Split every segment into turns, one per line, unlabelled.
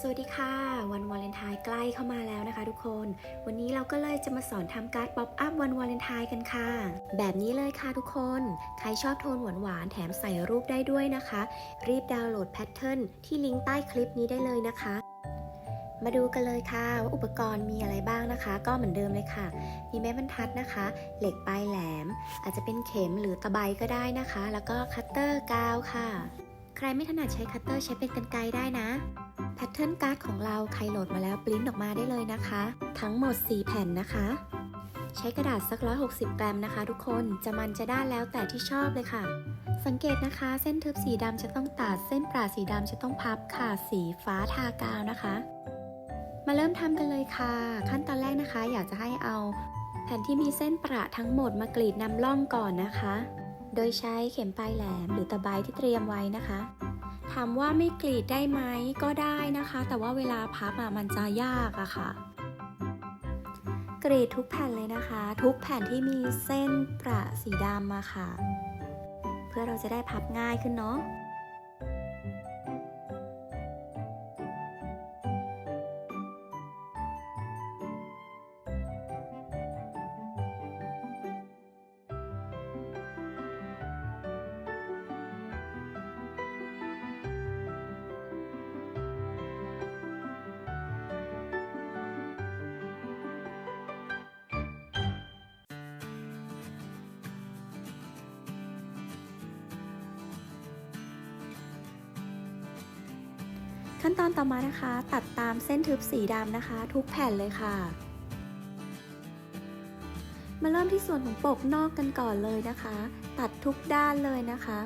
สวัสดีค่ะ วันวาเลนไทน์ใกล้เข้ามาแล้วนะคะทุกคน วันนี้เราก็เลยจะมาสอนทำการ์ดป๊อปอัพวันวาเลนไทน์กันค่ะ แบบนี้เลยค่ะทุกคน ใครชอบโทนหวานๆแถมใส่รูปได้ด้วยนะคะ รีบดาวน์โหลดแพทเทิร์นที่ลิงก์ใต้คลิปนี้ได้เลยนะคะ มาดูกันเลยค่ะว่าอุปกรณ์มีอะไรบ้างนะคะ ก็เหมือนเดิมเลยค่ะ มีไม้บรรทัดนะคะ เหล็กปลายแหลม อาจจะเป็นเข็มหรือตะไบก็ได้นะคะ แล้วก็คัตเตอร์กาวค่ะ ใครไม่ถนัดใช้คัตเตอร์ใช้เป็นกรรไกรได้นะ แพทเทิร์นการ์ดของเราใครโหลดมาแล้วปริ้นออกมาได้เลยนะคะ ทั้งหมด 4 แผ่นนะคะ ใช้กระดาษสัก 160 กรัมนะคะ ทุกคนจะมันจะด้านแล้วแต่ที่ชอบเลยค่ะ สังเกตนะคะ เส้นทึบสีดำจะต้องตัด เส้นปราสีดำจะต้องพับค่ะ สีฟ้าทากาวนะคะ มาเริ่มทำกันเลยค่ะ ขั้นตอนแรกนะคะ อยากจะให้เอา แผ่นที่มีเส้นประทั้งหมดมากรีดนำล่องก่อนนะคะ โดยใช้เข็มปลายแหลมหรือตะไบที่เตรียมไว้นะคะ ถามว่าไม่กรีดได้ไหมก็ได้นะคะ แต่ว่าเวลาพับอะมันจะยากอะค่ะ กรีดทุกแผ่นเลยนะคะ ทุกแผ่นที่มีเส้นประสีดำมาค่ะ เพื่อเราจะได้พับง่ายขึ้นเนาะ ขั้นตอนต่อมานะคะ ตัดตามเส้นทึบสีดำนะคะ ทุกแผ่นเลยค่ะ มาเริ่มที่ส่วนของปกนอกกันก่อนเลยนะคะ ตัดทุกด้านเลยนะคะ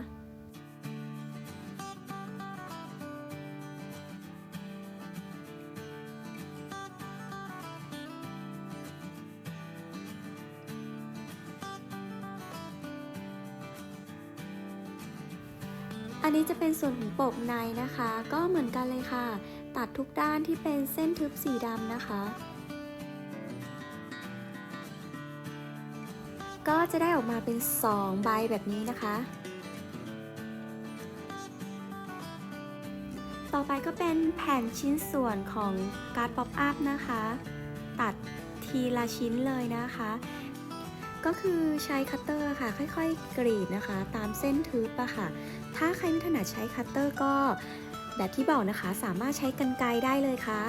นนี้จะเป็นส่วนของปกในนะคะ ก็เหมือนกันเลยค่ะ ตัดทุกด้านที่เป็นเส้นทึบสีดำนะคะ ก็จะได้ออกมาเป็น 2 ใบแบบนี้นะคะ ต่อไปก็เป็นแผ่นชิ้นส่วนของการ์ดป๊อปอัพนะคะ ตัดทีละชิ้นเลยนะคะ ก็คือใช้คัตเตอร์ค่ะ ค่อยๆ กรีดนะคะ ตามเส้นทึบอะค่ะ ถ้าใครไม่ถนัดใช้คัตเตอร์ก็แบบที่บอกนะคะ สามารถใช้กรรไกรได้เลยค่ะ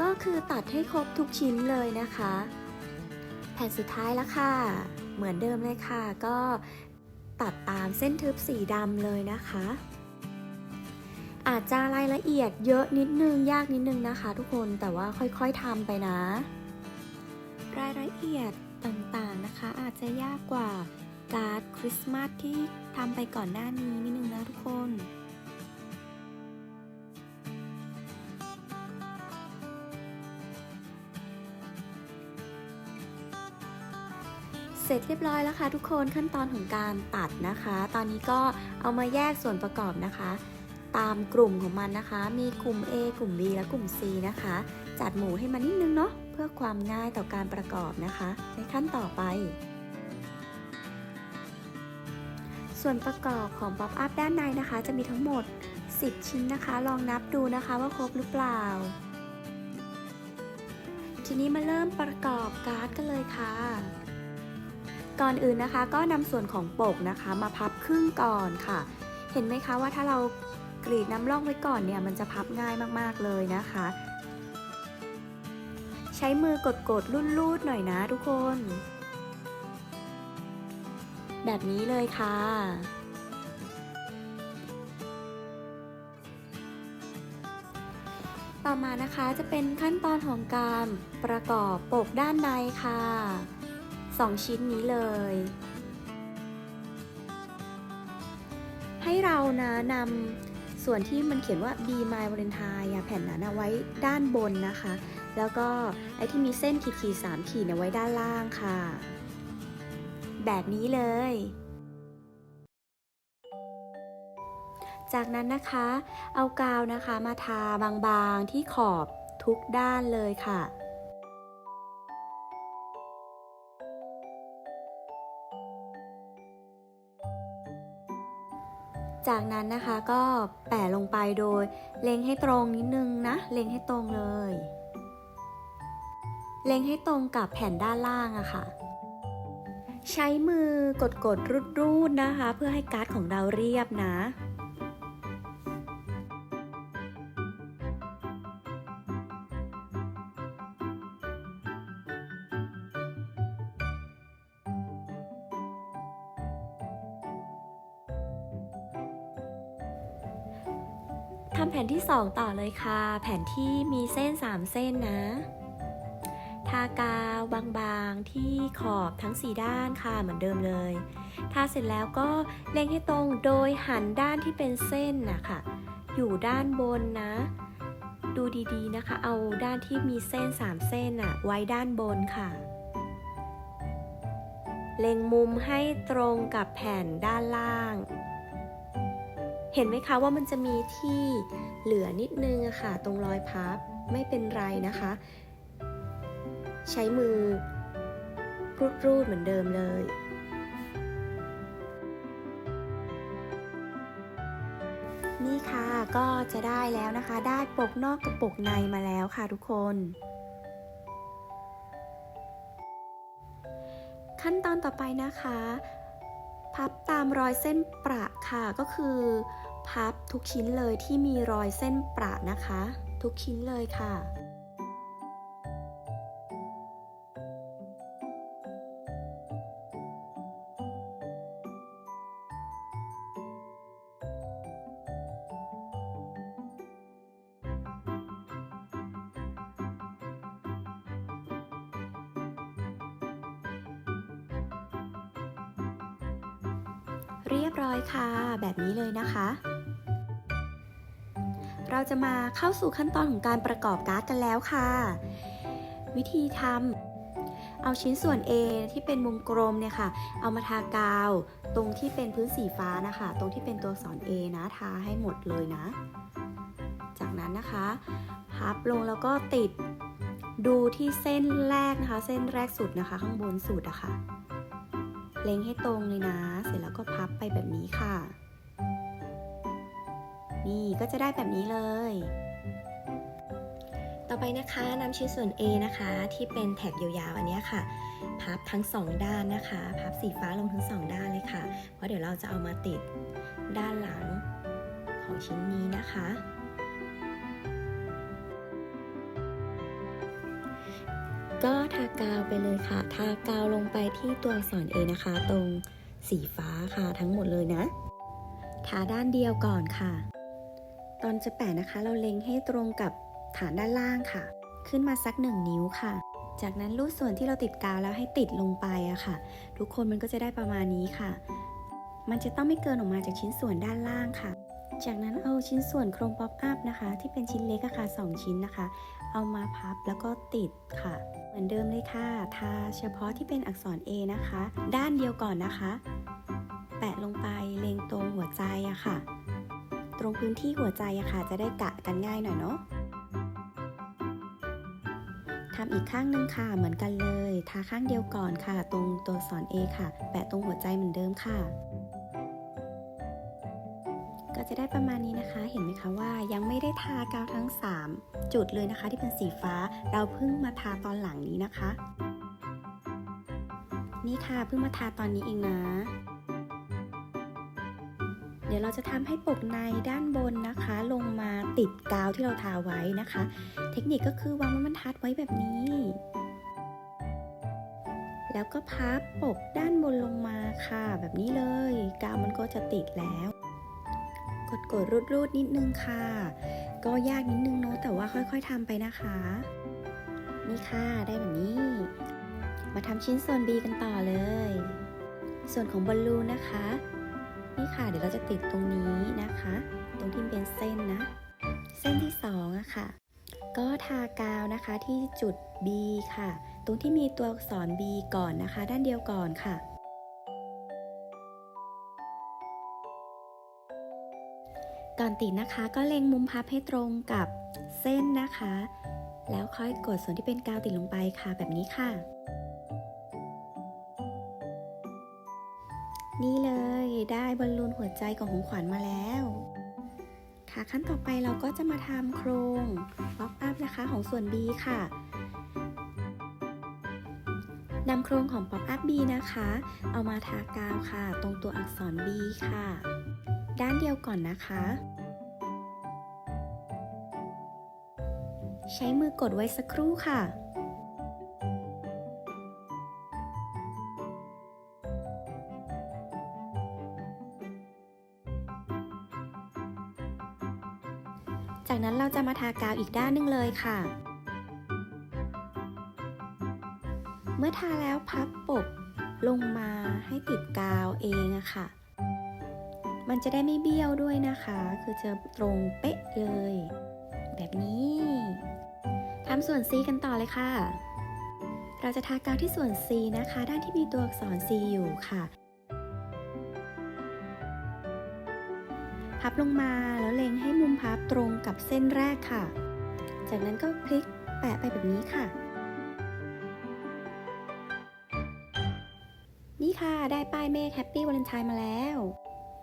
ก็คือตัดให้ครบทุกชิ้นเลยนะคะ แผ่นสุดท้ายแล้วค่ะ เหมือนเดิมเลยค่ะ ก็ตัดตามเส้นทึบสีดำเลยนะคะ อาจจะรายละเอียดเยอะนิดนึงยากนิดนึงนะคะ ทุกคนแต่ว่าค่อยๆทำไปนะ รายละเอียดต่างๆนะคะ อาจจะยากกว่าการ์ดคริสต์มาสที่ทำไปก่อนหน้านี้นิดนึงนะทุกคน เสร็จเรียบร้อยแล้วค่ะทุกคนขั้นตอนของการตัดนะคะ ตอนนี้ก็เอามาแยกส่วนประกอบนะคะ ตามกลุ่มของมันนะคะ มีกลุ่ม A กลุ่ม B และกลุ่ม C นะคะ จัดหมูให้มันนิดนึงเนาะเพื่อความง่ายต่อการประกอบนะคะ ในขั้นต่อไป ส่วนประกอบของป๊อปอัพด้านในนะคะ จะมีทั้งหมด 10 ชิ้นนะคะ ลองนับดูนะคะว่าครบหรือเปล่า ทีนี้มาเริ่มประกอบการ์ดกันเลยค่ะ ก่อนอื่นนะคะ ก็นำส่วนของปกนะคะ มาพับครึ่งก่อนค่ะ เห็นไหมคะว่าถ้าเรากรีดน้ำร่องไว้ก่อนเนี่ยมันจะพับง่ายมากๆเลยนะคะ ใช้มือกดๆลูดๆหน่อยนะทุกคน แบบนี้เลยค่ะต่อมานะคะจะเป็นขั้นตอนของการประกอบปกด้านในค่ะ 2 ชิ้นนี้เลย ให้เรานะนำส่วนที่มันเขียนว่า b My Valentine แผ่นนั้นาไว้ด้านบนนะคะ แล้วก็ไอ้ที่มีเส้นขีดขีดสามขีดเนี่ยไว้ด้านล่างค่ะ แบบนี้เลย จากนั้นนะคะ เอากาวนะคะมาทาบางๆที่ขอบทุกด้านเลยค่ะ จากนั้นนะคะก็แปะลงไปโดย เล็งให้ตรงนิดนึงนะ เล็งให้ตรงเลย เล็งให้ตรงกับแผ่นด้านล่างอะค่ะ ใช้มือกดกดรูดรูดๆนะคะ เพื่อให้การ์ดของเราเรียบนะ ทำแผ่นที่ 2 ต่อเลยค่ะ แผ่นที่มีเส้น 3 เส้นนะ ทากาวบางๆที่ขอบทั้ง 4 ด้านค่ะเหมือนเดิมเลย ทาเสร็จแล้วก็เล็งให้ตรงโดยหันด้านที่เป็นเส้นนะคะอยู่ด้านบนนะ ดูดีๆนะคะ เอาด้านที่มีเส้น 3 เส้นอะไว้ด้านบนค่ะ เล็งมุมให้ตรงกับแผ่นด้านล่าง เห็นไหมคะว่ามันจะมีที่เหลือนิดนึงอะค่ะ ตรงรอยพับไม่เป็นไรนะคะ ใช้มือรูดๆเหมือนเดิมเลยนี่ค่ะก็จะได้แล้วนะคะ ได้ปกนอกกับปกในมาแล้วค่ะทุกคน ขั้นตอนต่อไปนะคะ พับตามรอยเส้นประค่ะก็คือ พับทุกชิ้นเลยที่มีรอยเส้นประนะคะ ทุกชิ้นเลยค่ะเรียบร้อยค่ะ แบบนี้เลยนะคะ เราจะมาเข้าสู่ขั้นตอนของการประกอบการ์ดกันแล้วค่ะ วิธีทำเอาชิ้นส่วน A ที่เป็นวงกลมเนี่ยค่ะ เอามาทากาว ตรงที่เป็นพื้นสีฟ้านะคะ ตรงที่เป็นตัวอักษร A นะทาให้หมดเลยนะ จากนั้นนะคะพับลงแล้วก็ติดดูที่เส้นแรกนะคะ เส้นแรกสุดนะคะ ข้างบนสุดอะค่ะ เล็งให้ตรงเลยนะ เสร็จแล้วก็พับไปแบบนี้ค่ะ นี่ก็จะได้แบบนี้เลย ต่อไปนะคะนำชิ้นส่วน A นะคะ ที่เป็นแถบยาวๆ อันนี้ค่ะ พับทั้งสองด้านนะคะ พับสีฟ้าลงทั้งสองด้านเลยค่ะ เพราะเดี๋ยวเราจะเอามาติดด้านหลังของชิ้นนี้นะคะก็ทากาวไปเลยค่ะ ทากาวลงไปที่ตัวอักษร A นะคะ ตรงสีฟ้าค่ะทั้งหมดเลยนะ ทาด้านเดียวก่อนค่ะ ตอนจะแปะนะคะ เราเล็งให้ตรงกับฐานด้านล่างค่ะ ขึ้นมาสักหนึ่งนิ้วค่ะ จากนั้นรูดส่วนที่เราติดกาวแล้วให้ติดลงไปอะค่ะ ทุกคนมันก็จะได้ประมาณนี้ค่ะ มันจะต้องไม่เกินออกมาจากชิ้นส่วนด้านล่างค่ะ จากนั้นเอาชิ้นส่วนโครงป๊อปอัพนะคะ ที่เป็นชิ้นเล็กอะค่ะสองชิ้นนะคะ เอามาพับแล้วก็ติดค่ะ เหมือนเดิมเลยค่ะ ทาเฉพาะที่เป็นอักษร A นะคะ ด้านเดียวก่อนนะคะ แปะลงไปเล็งตรงหัวใจอะค่ะ รงพื้นที่หัวใจอะค่ะ จะได้กะกันง่ายหน่อยเนาะทำอีกข้างหนึ่งค่ะเหมือนกันเลย ทาข้างเดียวก่อนค่ะ ตรงตัวสอักษร A ค่ะ แปะตรงหัวใจเหมือนเดิมค่ะ ก็จะได้ประมาณนี้นะคะ เห็นไหมคะว่ายังไม่ได้ทากาวทั้ง 3 จุดเลยนะคะ ที่เป็นสีฟ้า เราเพิ่งมาทาตอนหลังนี้นะคะ นี่ค่ะเพิ่งมาทาตอนนี้เองนะ เดี๋ยวเราจะทำให้ปกในด้านบนนะคะ ลงมาติดกาวที่เราทาไว้นะคะ เทคนิคก็คือวางม้บรรทัดไว้แบบนี้ แล้วก็พับปกด้านบนลงมาค่ะ แบบนี้เลย กาวมันก็จะติดแล้ว กดกดรูดรูดนิดนึงค่ะ ก็ยากนิดนึงเนาะแต่ว่าค่อยๆทำไปนะคะ นี่ค่ะได้แบบนี้ มาทำชิ้นส่วน B กันต่อเลย ส่วนของบอลลูนนะคะ นี่ค่ะ เดี๋ยวเราจะติดตรงนี้นะคะ ตรงที่เป็นเส้นนะ เส้นที่สองอะค่ะ ก็ทากาวนะคะที่จุด B ค่ะ ตรงที่มีตัวอักษร B ก่อนนะคะ ด้านเดียวก่อนค่ะ ก่อนติดนะคะก็เล็งมุมพับให้ตรงกับเส้นนะคะ แล้วค่อยกดส่วนที่เป็นกาวติดลงไปค่ะแบบนี้ค่ะ นี่เลยได้บอลลูนหัวใจของของขวัญมาแล้ว ค่ะขั้นต่อไปเราก็จะมาทำโครงป๊อปอัพนะคะของส่วน B ค่ะนำโครงของป๊อปอัพ B นะคะ เอามาทากาวค่ะ ตรงตัวอักษร B ค่ะ ด้านเดียวก่อนนะคะ ใช้มือกดไว้สักครู่ค่ะ เราจะมาทากาวอีกด้านหนึงเลยค่ะ เมื่อทาแล้วพับปกลงมาให้ติดกาวเองอะค่ะ มันจะได้ไม่เบี้ยวด้วยนะคะ คือจะตรงเป๊ะเลย แบบนี้ทำส่วน C กันต่อเลยค่ะ เราจะทากาวที่ส่วน C นะคะ ด้านที่มีตัวอักษร C อยู่ค่ะ พับลงมาแล้วเล็งให้มุมพับตรงกับเส้นแรกค่ะ จากนั้นก็พลิกแปะไปแบบนี้ค่ะ นี่ค่ะได้ป้ายเมฆแฮปปี้วาเลนไทน์มาแล้ว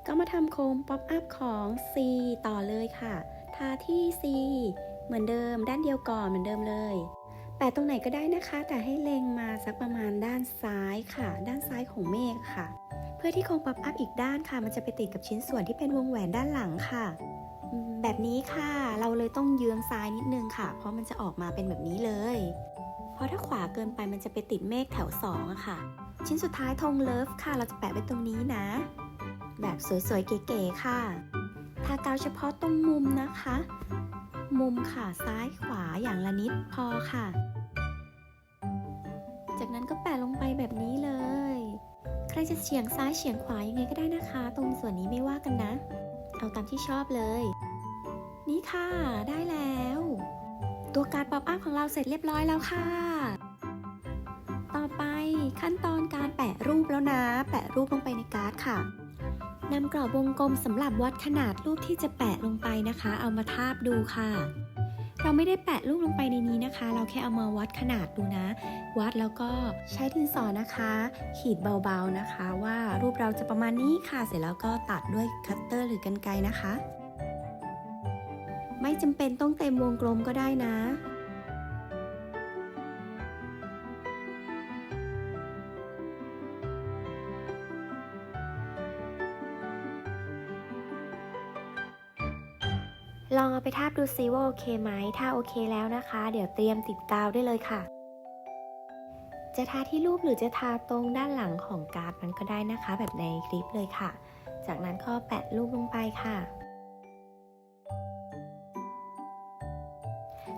ก็มาทำโคมป๊อปอัพของ C ต่อเลยค่ะ ทาที่ C เหมือนเดิม ด้านเดียวก่อนเหมือนเดิมเลย แปะตรงไหนก็ได้นะคะ แต่ให้เล็งมาสักประมาณด้านซ้ายค่ะ ด้านซ้ายของเมฆค่ะ พื่อที่โครงป๊อปอัพอีกด้านค่ะ มันจะไปติดกับชิ้นส่วนที่เป็นวงแหวนด้านหลังค่ะแบบนี้ค่ะ เราเลยต้องเยื้องซ้ายนิดนึงค่ะ เพราะมันจะออกมาเป็นแบบนี้เลย เพราะถ้าขวาเกินไปมันจะไปติดเมฆแถวสองอะค่ะ ชิ้นสุดท้ายธงเลิฟค่ะ เราจะแปะไว้ตรงนี้นะ แบบสวยๆ เก๋ๆ ค่ะ ทากาวเฉพาะตรงมุมนะคะ มุมค่ะซ้ายขวาอย่างละนิดพอค่ะ จากนั้นก็แปะลงไปแบบนี้เลย ใครจะเฉียงซ้ายเฉียงขวายังไงก็ได้นะคะ ตรงส่วนนี้ไม่ว่ากันนะ เอาตามที่ชอบเลย นี่ค่ะ ได้แล้ว ตัวการดป๊อปอัพของเราเสร็จเรียบร้อยแล้วค่ะ ต่อไปขั้นตอนการแปะรูปแล้วนะ แปะรูปลงไปในการ์ดค่ะนำกรอบวงกลมสำหรับวัดขนาดรูปที่จะแปะลงไปนะคะ เอามาทาบดูค่ะ เราไม่ได้แปะรูปลงไปในนี้นะคะ เราแค่เอามาวัดขนาดดูนะ วัดแล้วก็ใช้ดินสอนะคะ ขีดเบาๆนะคะ ว่ารูปเราจะประมาณนี้ค่ะ เสร็จแล้วก็ตัดด้วยคัตเตอร์หรือกรรไกรนะคะ ไม่จำเป็นต้องเต็มวงกลมก็ได้นะ ลองเอาไปทาบดูซิว่าโอเคไหม ถ้าโอเคแล้วนะคะ เดี๋ยวเตรียมติดกาวได้เลยค่ะ จะทาที่รูปหรือจะทาตรงด้านหลังของการ์ดมันก็ได้นะคะ แบบในคลิปเลยค่ะ จากนั้นก็แปะรูปลงไปค่ะ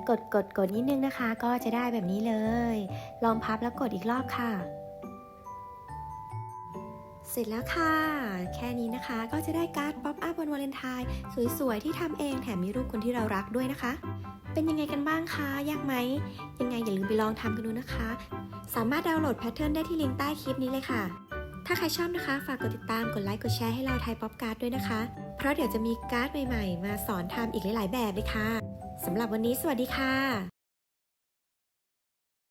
กดกดกดนิดนึงนะคะ ก็จะได้แบบนี้เลย ลองพับแล้วกดอีกรอบค่ะ เสร็จแล้วค่ะ แค่นี้นะคะก็จะได้การ์ดป๊อปอัพวันวาเลนไทน์สวยๆ ที่ทำเองแถมมีรูปคนที่เรารักด้วยนะคะ เป็นยังไงกันบ้างคะ ยากไหม ยังไงอย่าลืมไปลองทำกันดูนะคะ สามารถดาวน์โหลดแพทเทิร์นได้ที่ลิงก์ใต้คลิปนี้เลยค่ะ ถ้าใครชอบนะคะ ฝากกดติดตาม กดไลค์ กดแชร์ให้เราไทยป๊อปการ์ดด้วยนะคะ เพราะเดี๋ยวจะมีการ์ดใหม่ๆ มาสอนทำอีกหลายๆ แบบเลยค่ะสำหรับวันนี้สวัสดีค่ะ